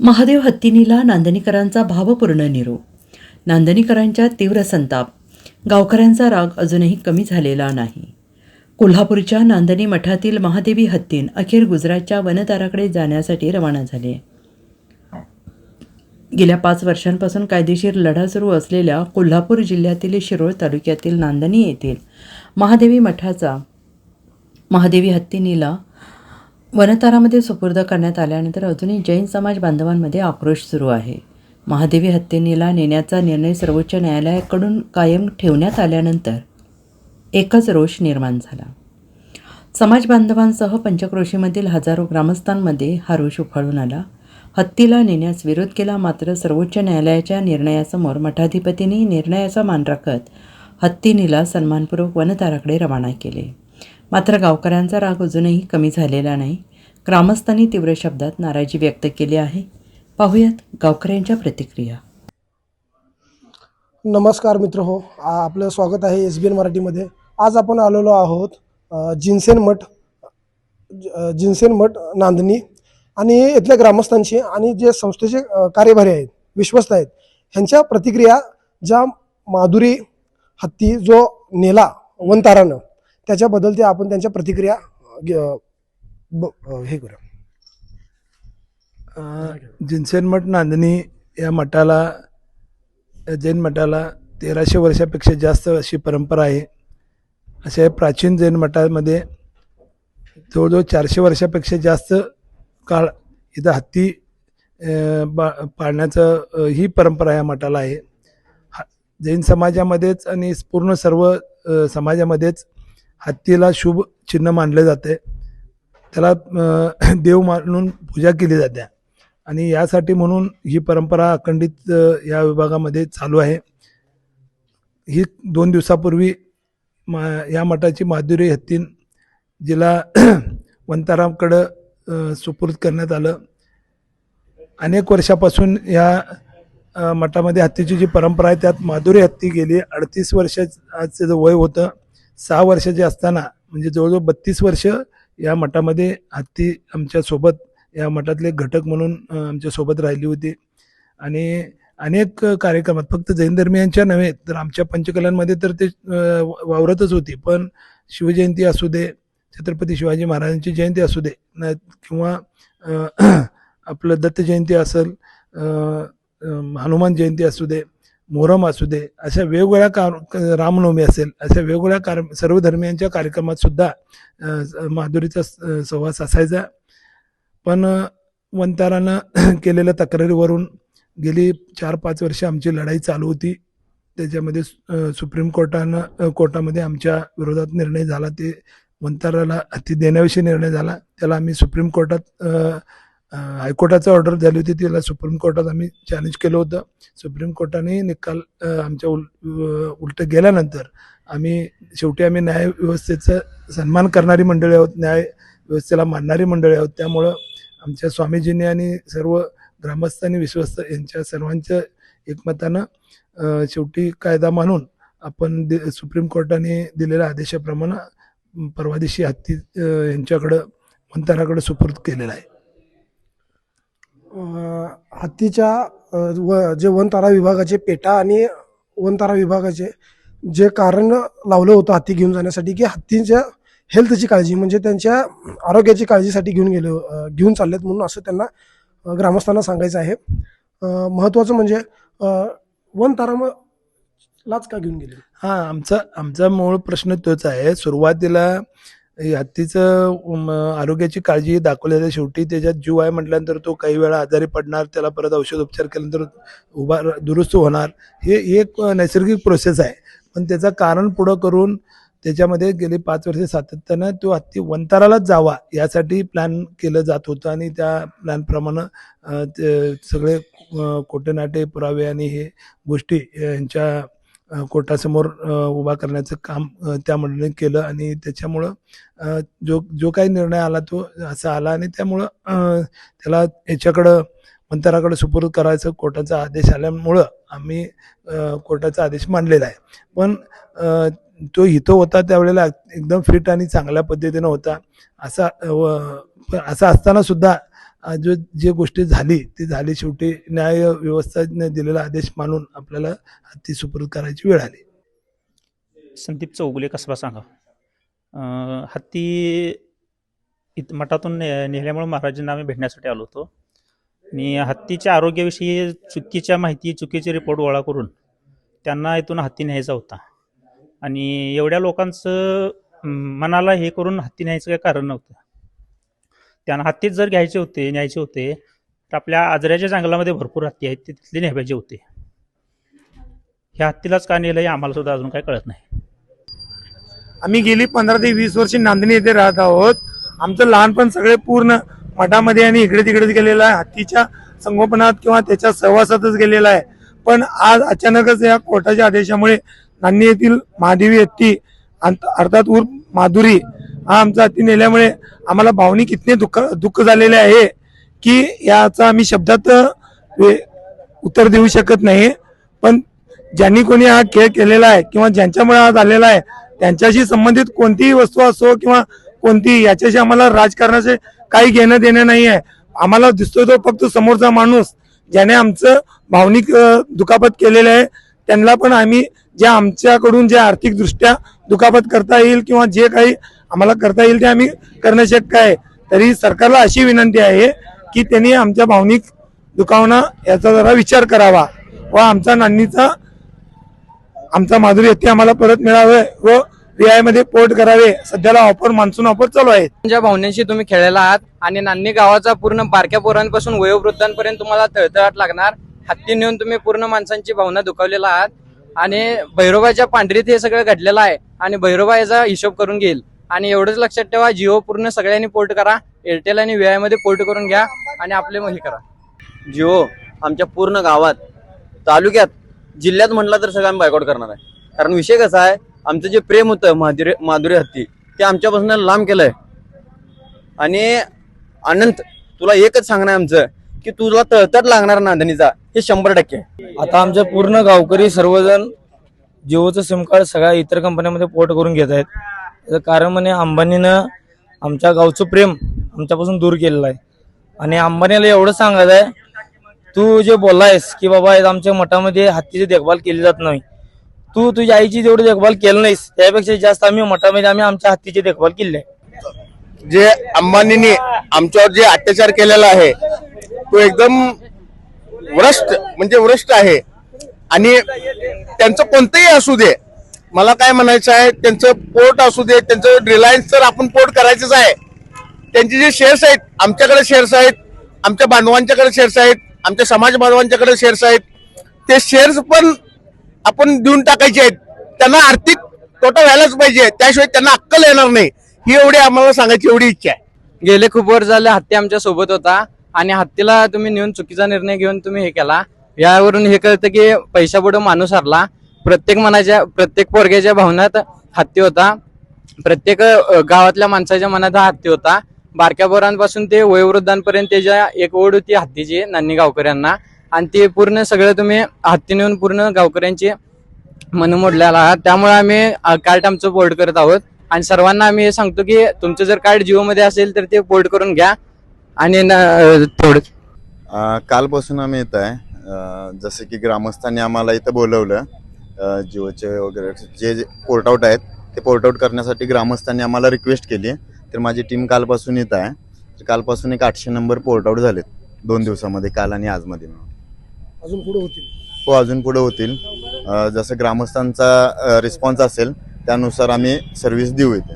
महादेव हत्तीनीला नांदणीकरांचा भावपूर्ण निरोप. नांदणीकरांच्या तीव्र संताप. गावकऱ्यांचा राग अजूनही कमी झालेला नाही. कोल्हापूरच्या नांदणी मठातील महादेवी हत्तीन अखेर गुजरातच्या वनताराकडे जाण्यासाठी रवाना झाले. गेल्या पाच वर्षांपासून कायदेशीर लढा सुरू असलेल्या कोल्हापूर जिल्ह्यातील शिरोळ तालुक्यातील नांदणी येथील महादेवी मठाचा महादेवी हत्तीनीला वनतारामध्ये सुपूर्द करण्यात आल्यानंतर अजूनही जैन समाज बांधवांमध्ये आक्रोश सुरू आहे. महादेवी हत्तीनीला नेण्याचा निर्णय सर्वोच्च न्यायालयाकडून कायम ठेवण्यात आल्यानंतर एकच रोष निर्माण झाला. समाज बांधवांसह पंचक्रोशीमधील हजारो ग्रामस्थांमध्ये हा रोष उफाळून आला. हत्तीला नेण्यास विरोध केला मात्र सर्वोच्च न्यायालयाच्या निर्णयासमोर मठाधिपतींनी निर्णयाचा मान राखत हत्तीनीला सन्मानपूर्वक वनताराकडे रवाना केले. मात्र गावकऱ्यांचा राग अजूनही कमी झालेला नाही. ग्रामस्थांनी तीव्र शब्दात नाराजी व्यक्त केली आहे. पाहूयात गावकऱ्यांच्या प्रतिक्रिया. नमस्कार मित्र हो आपलं स्वागत आहे एस बी एन मराठीमध्ये. आज आपण आलेलो आहोत जिन्सेन जिनसेन मठ जिन्सेन जिनसेन मठ नांदणी आणि इथल्या ग्रामस्थांची आणि जे संस्थेचे कार्यभारी आहेत विश्वस्त आहेत ह्यांच्या प्रतिक्रिया ज्या माधुरी हत्ती जो नेला वनतारानं त्याच्याबद्दल ते आपण त्यांच्या प्रतिक्रिया ब- हे करूया. जिनसेन मठ नांदणी या मठाला जैन मठाला तेराशे वर्षापेक्षा जास्त अशी परंपरा आहे. अशा प्राचीन जैन मठामध्ये जवळजवळ चारशे वर्षापेक्षा जास्त काळ इथं हत्ती बा पाळण्याचं ही परंपरा या मठाला आहे. हा- जैन समाजामध्येच आणि पूर्ण सर्व समाजामध्येच हत्तीला शुभ चिन्ह मानले जाते. त्याला देव मानून पूजा केली जाते. आणि यासाठी म्हणून ही परंपरा अखंडित या विभागामध्ये चालू आहे. ही दोन दिवसापूर्वी मा या मठाची माधुरी हत्तीन जिला वंतारामकडं अ, सुपूर्द करण्यात आलं. अनेक वर्षापासून या मठामध्ये हत्तीची जी परंपरा आहे त्यात माधुरी हत्ती गेली. अडतीस वर्ष आजचं जे वय होतं. सहा वर्षाचे असताना म्हणजे जवळजवळ बत्तीस वर्ष या मठामध्ये हत्ती आमच्यासोबत या मठातले घटक म्हणून आमच्यासोबत राहिली होती. आणि अनेक कार्यक्रमात फक्त जैन धर्मियांच्या नव्हे तर आमच्या पंचकलांमध्ये तर ते वावरतच होती. पण शिवजयंती असू दे छत्रपती शिवाजी महाराजांची जयंती असू दे न किंवा आपलं दत्त जयंती असेल हनुमान जयंती असू दे मोहरम असू दे अशा वेगवेगळ्या कार रामनवमी असेल अशा वेगवेगळ्या कार सर्व धर्मियांच्या कार्यक्रमात सुद्धा माधुरीचा स- सहवास असायचा. पण वंतारानं केलेल्या तक्रारीवरून गेली चार पाच वर्ष आमची लढाई चालू होती. त्याच्यामध्ये सु- सुप्रीम कोर्टानं कोर्टामध्ये आमच्या विरोधात निर्णय झाला. ते वंताराला हत्ती देण्याविषयी निर्णय झाला. त्याला आम्ही सुप्रीम कोर्टात हायकोर्टाचा ऑर्डर झाली होती त्याला सुप्रीम कोर्टात आम्ही चॅलेंज केलं होतं. सुप्रीम कोर्टाने निकाल आमच्या उल उलटं उलट गेल्यानंतर आम्ही शेवटी आम्ही न्याय व्यवस्थेचं सन्मान करणारी मंडळी आहोत न्याय व्यवस्थेला मानणारी मंडळी आहोत. त्यामुळं आमच्या स्वामीजींनी आणि सर्व ग्रामस्थ आणि विश्वस्त यांच्या सर्वांच्या एकमतानं शेवटी कायदा मानून आपण दि सुप्रीम कोर्टाने दिलेल्या आदेशाप्रमाणे परवा दिवशी हत्ती यांच्याकडं मंतराकडे सुपूर्द केलेला आहे. हत्तीच्या व जे वनतारा विभागाचे पेटा आणि वनतारा विभागाचे जे कारण लावलं होतं हत्ती घेऊन जाण्यासाठी की हत्तीच्या हेल्थची काळजी म्हणजे त्यांच्या आरोग्याची काळजीसाठी घेऊन गेलो घेऊन चाललेत म्हणून असं त्यांना ग्रामस्थांना सांगायचं आहे. महत्त्वाचं म्हणजे अ, लाच का घेऊन गेले? हां आमचा आमचा मूळ प्रश्न तोच आहे. सुरुवातीला हत्तीचं आरोग्याची काळजी दाखवलेल्या शेवटी त्याच्यात जीव आहे म्हटल्यानंतर तो काही वेळा आजारी पडणार त्याला परत औषध उपचार केल्यानंतर उभा दुरुस्त होणार. हे एक नैसर्गिक प्रोसेस आहे. पण त्याचं कारण पुढं करून त्याच्यामध्ये गेली पाच वर्षे सातत्यानं तो हत्ती वंतारालाच जावा यासाठी प्लॅन केलं जात होतं. आणि त्या प्लॅनप्रमाणे ते सगळे कोटेनाटे पुरावे आणि हे गोष्टी यांच्या कोर्टासमोर उभा करण्याचं काम त्या मंडळीने केलं आणि त्याच्यामुळं जो जो काही निर्णय आला तो असा आला आणि त्यामुळं त्याला याच्याकडं मंतराकडे सुपूर्द करायचं कोर्टाचा आदेश आल्यामुळं आम्ही कोर्टाचा आदेश मांडलेला आहे. पण तो इथं होता त्यावेळेला एकदम फिट आणि चांगल्या पद्धतीनं होता. असा व असं असताना सुद्धा जो जे गोष्टी झाली ती झाली शेवटी न्याय व्यवस्थेने दिलेला आदेश मानून आपल्याला हत्ती सुपूर्द करायची वेळ आली. संदीप चौगुले कसबा सांगा. हत्ती इत मठातून ने नेल्यामुळे महाराजांना आम्ही भेटण्यासाठी आलो होतो. आणि हत्तीच्या आरोग्याविषयी चुकीच्या माहिती चुकीचे रिपोर्ट गोळा करून त्यांना इथून हत्ती न्यायचा होता. आणि एवढ्या लोकांचं मनाला हे करून हत्ती न्यायचं काही कारण नव्हतं. त्यांना हत्तीच जर घ्यायचे होते न्यायचे होते तर आपल्या आजऱ्याच्या जंगलामध्ये भरपूर हत्ती आहेत ते तिथले न्यायचे होते. ह्या हत्तीलाच का नेलं हे आम्हाला सुद्धा अजून काही कळत नाही. आम्ही गेली पंधरा ते वीस वर्ष नांदणी येथे राहत आहोत. आमचं लहानपण सगळे पूर्ण मठामध्ये आणि इकडे तिकडेच गेलेलं आहे. हत्तीच्या संगोपनात किंवा त्याच्या सहवासातच गेलेला आहे. पण आज अचानकच या कोर्टाच्या आदेशामुळे नांदणी येथील महादेवी हत्ती अंत- अर्थात उर्फ माधुरी हा आमचा अति नेल्यामुळे आम्हाला भावनिक इतके दुःख दुःख झालेले आहे की याचा आम्ही शब्दात वे- उत्तर देऊ शकत नाही. पण ज्यांनी कोणी हा खेळ केलेला आहे किंवा ज्यांच्यामुळे हा झालेला आहे त्यांच्याशी संबंधित कोणतीही वस्तू असो किंवा कोणतीही याच्याशी आम्हाला राजकारणाचे काही घेणं देणं नाही आहे. आम्हाला दिसतो तो फक्त समोरचा माणूस ज्याने आमचं भावनिक दुखापत केलेलं आहे. त्यांना पण आम्ही जे आमच्याकडून जे आर्थिकदृष्ट्या दुखापत करता येईल किंवा जे काही आम्हाला करता येईल ते आम्ही करणं शक्य आहे. तरी सरकारला अशी विनंती आहे की त्यांनी आमच्या भावनिक दुखावना याचा जरा विचार करावा व आमचा नान्नीचा आमचा माधुरी येथे आम्हाला परत मिळावे व व्हीआयमध्ये पोर्ट करावे. सध्याला ऑफर मान्सून ऑफर चालू आहे तुमच्या भावनांशी तुम्ही खेळायला आहात आणि नान्नी गावाचा पूर्ण बारक्या पोरांपासून वयोवृद्धांपर्यंत तुम्हाला तळतळाट लागणार. हत्ती नेऊन तुम्ही पूर्ण माणसांची भावना दुखावलेला आहात आणि भैरोबाच्या पांढरीत हे सगळं घडलेलं आहे आणि भैरोबा याचा हिशोब करून घेईल. आणि एवढंच लक्षात ठेवा जिओ पूर्ण सगळ्यांनी पोर्ट करा एअरटेल आणि व्हीआयमध्ये पोर्ट करून घ्या आणि आपले हे करा. जिओ आमच्या पूर्ण गावात तालुक्यात जिल्ह्यात म्हटलं तर सगळं आम्ही बायकआउट करणार आहे. कारण विषय कसा आहे आमचं जे प्रेम होतं माधुरी माधुरी हत्ती ते आमच्यापासून लांब केलंय. आणि अनंत तुला एकच सांगणं आहे आमचं की तुला तळतट लागणार नांदणीचा हे शंभर टक्के. आहे. आता आमच्या पूर्ण गावकरी सर्वजण जिओचं सिम कार्ड सगळ्या इतर कंपन्यांमध्ये पोर्ट करून घेत आहेत. त्याचं कारण म्हणजे अंबानीनं आमच्या गावचं प्रेम आमच्यापासून दूर केलेलं आहे. आणि अंबानीला एवढं सांगायचं आहे तू जे बोललायस की बाबा आमच्या मठामध्ये हत्तीची देखभाल केली जात नाही. तू तुझ्या आईची जेवढी देखभाल केली नाहीस त्यापेक्षा जास्त आम्ही मठामध्ये आम्ही आमच्या हत्तीची देखभाल केली आहे. जे अंबानीने आमच्यावर जे अत्याचार केलेला आहे तो एकदम व्रष्ट म्हणजे व्रष्ट आहे. आणि त्यांचं कोणतंही असू दे मला काय म्हणायचं आहे त्यांचं पोर्ट असू दे त्यांचं रिलायन्स तर आपण पोर्ट करायचंच आहे. त्यांचे जे शेअर्स आहेत आमच्याकडे शेअर्स आहेत आमच्या बांधवांच्याकडे शेअर्स आहेत आमच्या समाज बांधवांच्याकडे शेअर्स आहेत. ते शेअर्स पण आपण देऊन टाकायचे आहेत. त्यांना आर्थिक तोटा व्हायलाच पाहिजे. त्याशिवाय त्यांना अक्कल येणार नाही. ही एवढी आम्हाला सांगायची एवढी इच्छा आहे. गेले खूप वर्ष झाले हत्ती आमच्यासोबत होता आणि हत्तीला तुम्ही नेऊन चुकीचा निर्णय घेऊन तुम्ही हे केला. यावरून हे कळतं की पैशापुढे माणूस हरला. प्रत्येक मनाच्या प्रत्येक पोरग्याच्या भावनात हत्ती होता. प्रत्येक गावातल्या माणसाच्या मनात हा हत्ती होता. बारक्या पोरांपासून ते वयोवृद्धांपर्यंत त्याच्या एक ओढ होती हत्तीची नान्नी गावकऱ्यांना. आणि ते पूर्ण सगळं तुम्ही हत्ती नेऊन पूर्ण गावकऱ्यांची मन मोडलेला आहात. त्यामुळे आम्ही कार्ड आमचं पोर्ट करत आहोत. आणि सर्वांना आम्ही हे सांगतो की तुमचं जर कार्ड जिओमध्ये असेल तर ते पोर्ट करून घ्या. आणि थोडं कालपासून आम्ही येत आहे. जसं की ग्रामस्थांनी आम्हाला इथं बोलवलं. जिओचे वगैरे जे जे पोर्ट आउट आहेत ते पोर्ट आउट करण्यासाठी ग्रामस्थांनी आम्हाला रिक्वेस्ट केली तर माझी टीम कालपासून येत आहे. तर कालपासून एक आठशे नंबर पोर्ट आउट झालेत. दोन दिवसामध्ये काल आणि आजमध्ये. मिळून अजून पुढे होतील. हो अजून पुढे होतील. जसं ग्रामस्थांचा रिस्पॉन्स असेल त्यानुसार आम्ही सर्व्हिस देऊ इथे.